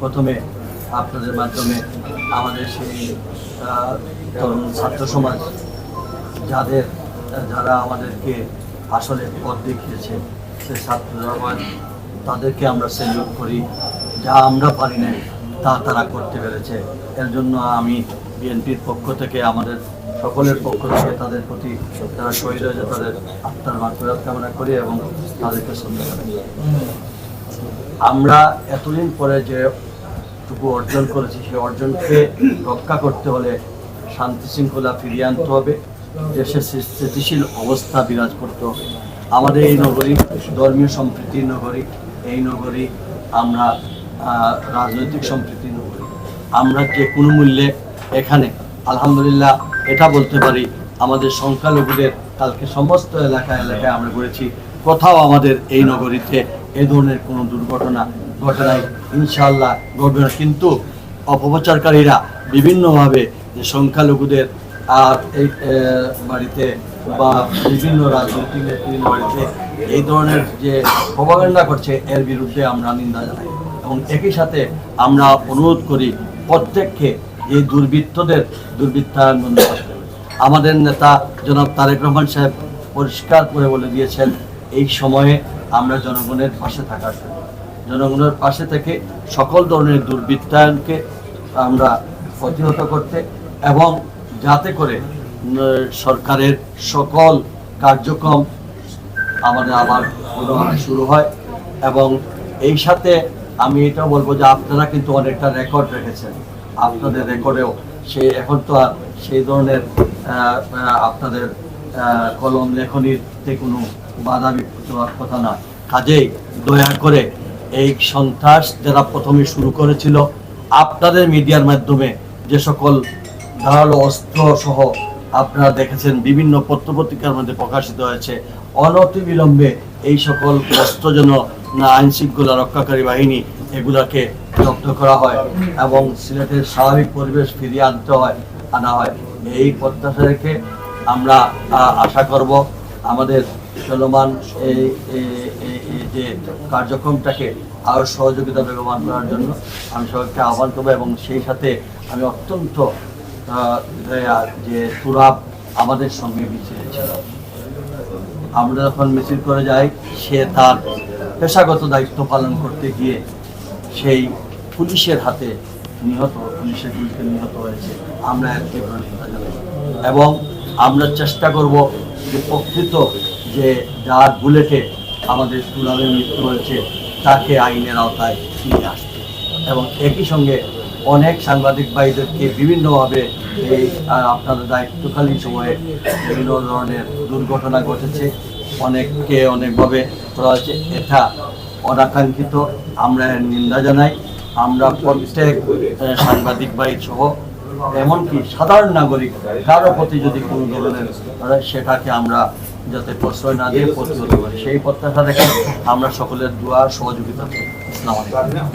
প্রথমে আপনাদের মাধ্যমে আমাদের সেই তরুণ ছাত্র সমাজ যাদের, যারা আমাদেরকে আসলে পথ দেখিয়েছে সে ছাত্র সমাজ, তাদেরকে আমরা সেলিউট করি। যা আমরা পারি না তা তারা করতে পেরেছে। এর জন্য আমি বিএনপির পক্ষ থেকে, আমাদের সকলের পক্ষ থেকে তাদের প্রতি যারা শহীদ হয়েছে, তাদের আত্মার মাত্রা কামনা করি এবং তাদেরকে শ্রদ্ধা আমরা এতদিন পরে যে টুকু অর্জন করেছি, সেই অর্জনকে রক্ষা করতে হলে শান্তি শৃঙ্খলা ফিরিয়ে আনতে হবে। দেশে স্থিতিশীল অবস্থা বিরাজ করতে হবে। আমাদের এই নগরী, ধর্মীয় সম্প্রীতির নগরী, এই নগরী আমরা রাজনৈতিক সম্প্রীতির নগরী। আমরা যে কোনো মূল্যে এখানে, আলহামদুলিল্লাহ, এটা বলতে পারি, আমাদের সংখ্যালঘুদের, কালকে সমস্ত এলাকা এলাকায় আমরা করেছি কোথাও আমাদের এই নগরীতে এ ধরনের কোনো দুর্ঘটনা ঘটে নাই ইনশাআল্লাহ ঘটবে না। কিন্তু অপপ্রচারকারীরা বিভিন্নভাবে যে সংখ্যালঘুদের আর এই বাড়িতে বা বিভিন্ন রাজনৈতিক নেতৃত্বের বাড়িতে এই ধরনের যে প্রভাবেন্ডা করছে, এর বিরুদ্ধে আমরা নিন্দা জানাই। এবং একই সাথে আমরা অনুরোধ করি, প্রত্যেককে এই দুর্বৃত্তদের দুর্বৃত্তায়ন বন্ধ করতে আমাদের নেতা জনাব তারেক রহমান সাহেব পরিষ্কার করে বলে দিয়েছেন, এই সময়ে আমরা জনগণের পাশে থাকার জন্য। জনগণের পাশে থেকে সকল ধরনের দুর্বৃত্তায়নকে আমরা প্রতিহত করতে এবং যাতে করে সরকারের সকল কার্যক্রম আমাদের আবার পুনরায় শুরু হয় এবং এই সাথে আমি এটা বলব যে আপনারা কিন্তু অনেকটা রেকর্ড রেখেছেন। আপনাদের রেকর্ডেও সে এখন তো আর সেই ধরনের আপনাদের কলম লেখনীতে কোনো বাধা বিপত্তি কথা না। কাজেই দয়া করে এই সন্ত্রাস যারা প্রথমে শুরু করেছিল, আপনাদের মিডিয়ার মাধ্যমে যে সকল ধারালো অস্ত্র সহ আপনারা দেখেছেন, বিভিন্ন পত্রপত্রিকার মধ্যে প্রকাশিত হয়েছে অনতি বিলম্বে এই সকল অস্ত্র যেন না আইন শৃঙ্খলা রক্ষাকারী বাহিনী এগুলাকে জব্দ করা হয় এবং সিলেটের স্বাভাবিক পরিবেশ ফিরিয়ে আনতে হয়, আনা হয়। এই প্রত্যাশা রেখে আমরা আশা করব আমাদের চলমান এই যে কার্যক্রমটাকে আরও সহযোগিতা বেগমান করার জন্য আমি সবাইকে আহ্বান করব এবং সেই সাথে আমি অত্যন্ত যে তুরাব আমাদের সঙ্গে মিছিলে ছিল আমরা যখন মিছিল করে যাই, সে তার পেশাগত দায়িত্ব পালন করতে গিয়ে সেই পুলিশের হাতে নিহত, পুলিশের গুলিতে নিহত হয়েছে। আমরা জানাই। এবং আমরা চেষ্টা করব যে প্রকৃত যে যার বুলেটে আমাদের তুলাবের মৃত্যু হয়েছে, তাকে আইনের আওতায় নিয়ে আসতে এবং একই সঙ্গে অনেক সাংবাদিক ভাইদেরকে বিভিন্নভাবে এই আপনাদের দায়িত্বকালীন সময়ে বিভিন্ন ধরনের দুর্ঘটনা ঘটেছে। অনেককে অনেকভাবে করা হয়েছে। এটা অনাকাঙ্ক্ষিত। আমরা নিন্দা জানাই। আমরা প্রত্যেক সাংবাদিক ভাই সহ, এমনকি সাধারণ নাগরিক, কারও প্রতি যদি কোনো ধরনের, সেটাকে আমরা যাতে প্রশ্রয় না দিয়ে করি। সেই প্রত্যাশা দেখেন আমরা সকলের দোয়া সহযোগিতা আলাইকুম।